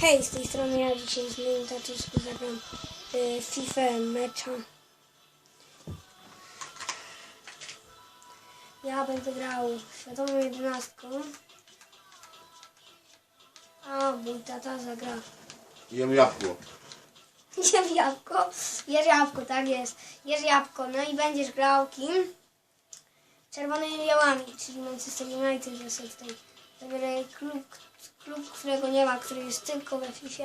Hej, z tej strony ja dzisiaj z moim tatuszkiem zagram y, FIFA mecza. Ja będę grał światową jedenastką. A mój tata zagra. Jem jabłko. Jem jabłko. Jesz jabłko, tak jest. Jesz jabłko. No i będziesz grał kim? Czerwonymi białami, czyli Manchester United, że sobie tutaj zabieraj klub, klub, którego nie ma, który jest tylko we FIFA.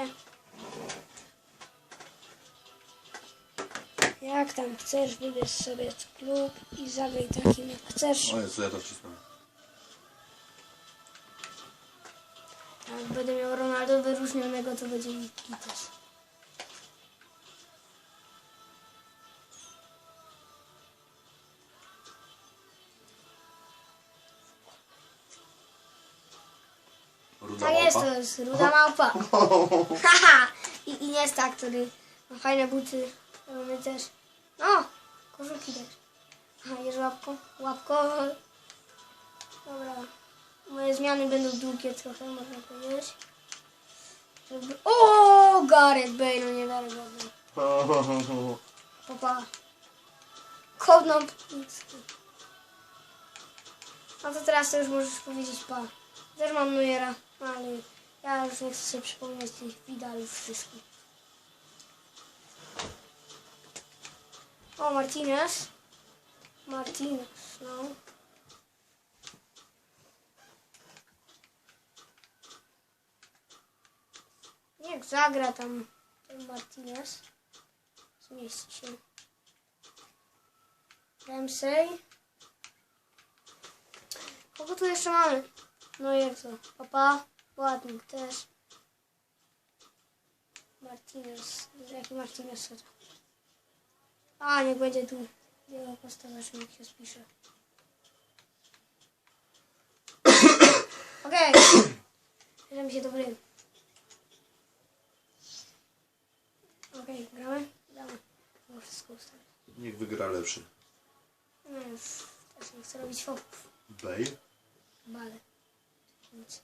Jak tam chcesz, wybierz sobie klub i zagraj takim jak chcesz. O Jezu, ja to wcisnąłem. Jak będę miał Ronaldo wyróżnionego, to będzie mi gites. Jest, to jest ruda małpa. Haha! I Iniesta, który ma fajne buty. Mamy też. O! Koszulki też. Aha, jest łapko. Łapko. Dobra. Moje zmiany będą długie trochę, można powiedzieć. Żeby... O! Gareth Bale, no niewiarygodny. Papa. Kodną. No to teraz to już możesz powiedzieć pa. Też mam Neuera, ale ja już nie chcę sobie przypomnieć tych widalów wszystkich. O, Martinez. Martinez, no. Niech zagra tam ten Martinez. Zmieści się. Ramsey. Kogo tu jeszcze mamy? No jak to? Papa, Ładnik też. Martinez. Jaki Martinez to? A, niech będzie tu. Jego postawa, że jak się spisze. Okej. Bierzemy się do gry. Okej, gramy? Gramy. Było wszystko ustawić. Niech wygra lepszy. No już też nie chcę robić foków. Bale? Bale. Nic.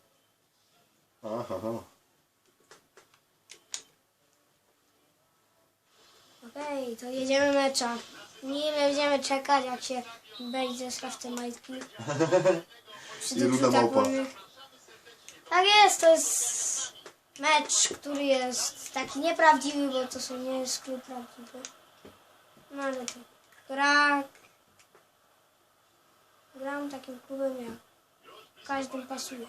Aha, aha. Okej, to jedziemy mecza. Nie będziemy czekać, jak się będzie zesra w te majtki. Przy I tych ruda rzutach małpa. wolnych. Tak jest, to jest mecz, który jest taki nieprawdziwy, bo to są nie jest klub prawdziwy. No ale to gra... Gram takim klubem jak każdym pasuje.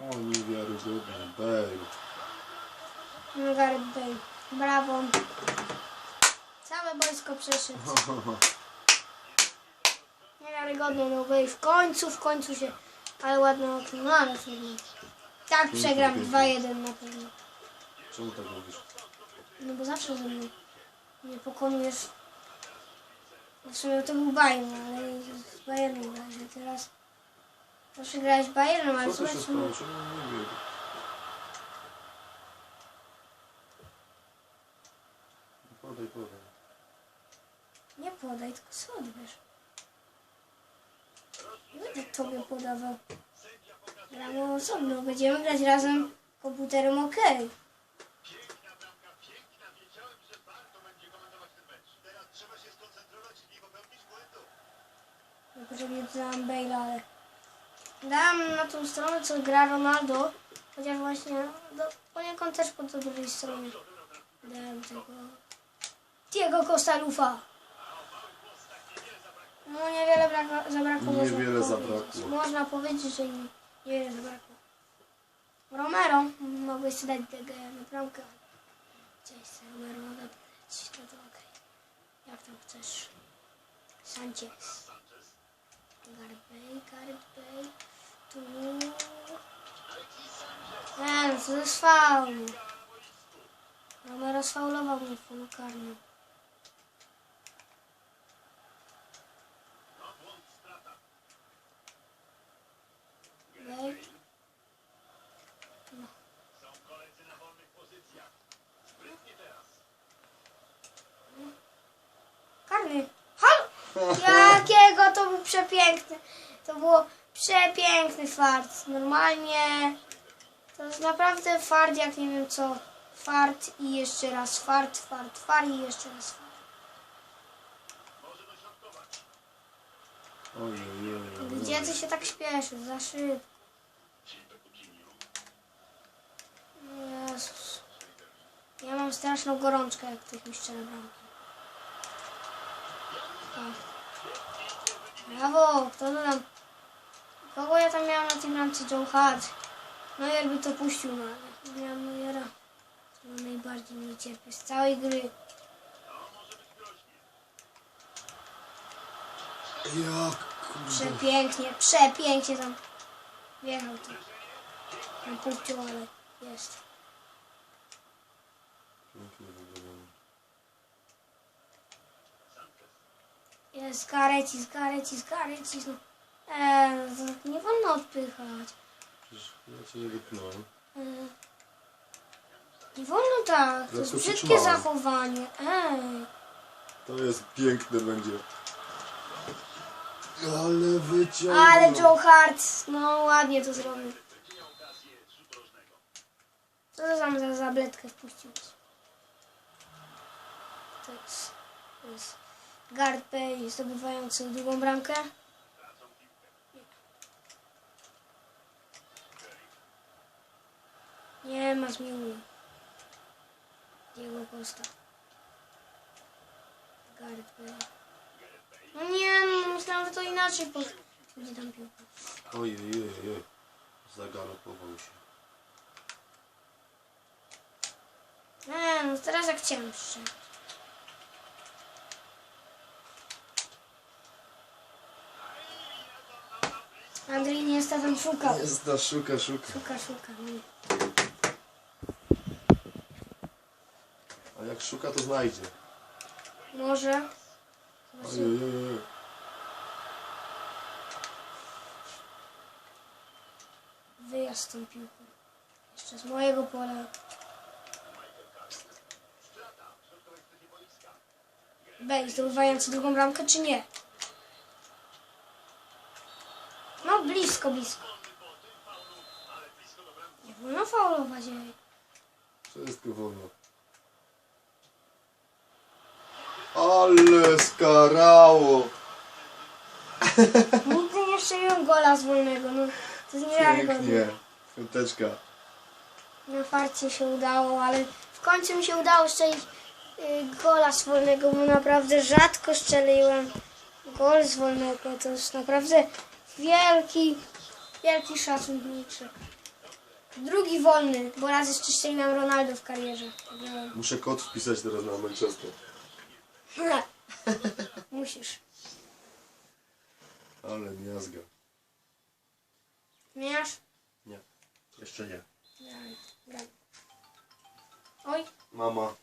O, niewiarygodny. Bale. No Gareth Bale. Brawo. Całe boisko przeszedł. Niewiarygodne, no Bale w końcu, w końcu się... Ale ładne okno, no ale trudno. Tak przegram 2-1 na pewno. Czemu tak mówisz? No bo zawsze ze mną nie pokonujesz. W sumie to był Bayern, ale Bayernem a teraz... Zawsze grałeś Bayernem, ale Co tu się zobacz, stało? Czemu nie wiem? Podaj, podaj. Nie podaj, tylko sobie odbierz. Nie będę tobie podawał. Gramy osobno, będziemy grać razem komputerem ok. Niepotrzebnie dam Bale, ale dam na tą stronę, co gra Ronaldo, chociaż właśnie do, poniekąd też po tej drugiej stronie dałem tego Diego Costa Lufa. No niewiele brako, zabrakło. Niewiele można zabrakło. Powiedzieć. Można powiedzieć, że nie- niewiele zabrakło. Romero, mogłeś dać DG na bramkę. Sobie Romero odebrać, no to okej. Jak tam chcesz? Sanchez. Bale. Tu. Nie, no to jest faul. Romero sfaulował mnie w polu karnym. No. Karny. Jakiego to był przepiękny. To było Przepiękny fart. Normalnie to jest naprawdę fart jak nie wiem co. Fart i jeszcze raz fart, fart, fart i jeszcze raz fart. Ojej, ojej, Gdzie ty się tak śpieszysz? Za szybko. Jezus. Ja mam straszną gorączkę, jak tych mistrza na bramki. Brawo! Kto to tam? Kogo ja tam miałam na tej bramce? Joe Hart. No jakby to puścił, no ale miałam Neuera. który najbardziej mnie cierpi z całej gry. Jak kurde. Przepięknie, przepięknie tam wjechał to. Tam puścił, ale jest. Pięknie wygląda. Jest Garecis, Garecis, Garecis. No. Eee, nie wolno odpychać. Przecież ja cię nie wypchnąłem. Eee, nie wolno tak, to jest brzydkie zachowanie. Ej, To jest piękne będzie. Ale wyciągnął. ale Joe Hart, no ładnie to zrobił. Co to tam za zabletkę wpuścił? To jest, to jest Gareth Bale zdobywający drugą bramkę. Nie ma zmiłuj. Diego Costa. Bale. No nie, no myślałam, że to inaczej po... Gdzie tam piłka? Ojej, ojej, ojej. Zagalopował się. Nie, no teraz jak chciałem Andrzej nie jest tam szukał. Jest ta szuka, szuka. Szuka, szuka. nie. A jak szuka, to znajdzie. Może. Ojej, ojej, ojej. Wyjazd z tą piłką. Jeszcze z mojego pola. Bej, zdobywający drugą bramkę, czy nie? No, blisko, blisko. Nie wolno faulować jej. Wszystko wolno. Ale skarało. Nigdy nie strzeliłem gola z wolnego, no to jest niewiarygodne. Pięknie. Piąteczka. Na farcie się udało, ale w końcu mi się udało strzelić y, gola z wolnego, bo naprawdę rzadko strzeliłem gol z wolnego. To jest naprawdę wielki, wielki szacunniczy. Drugi wolny, bo raz jeszcze strzeliłem Ronaldo w karierze. Grałem. Muszę kod wpisać teraz na Manchester. Musisz. Ale miazga. Miasz? Nie. Jeszcze nie. Oj, Mama.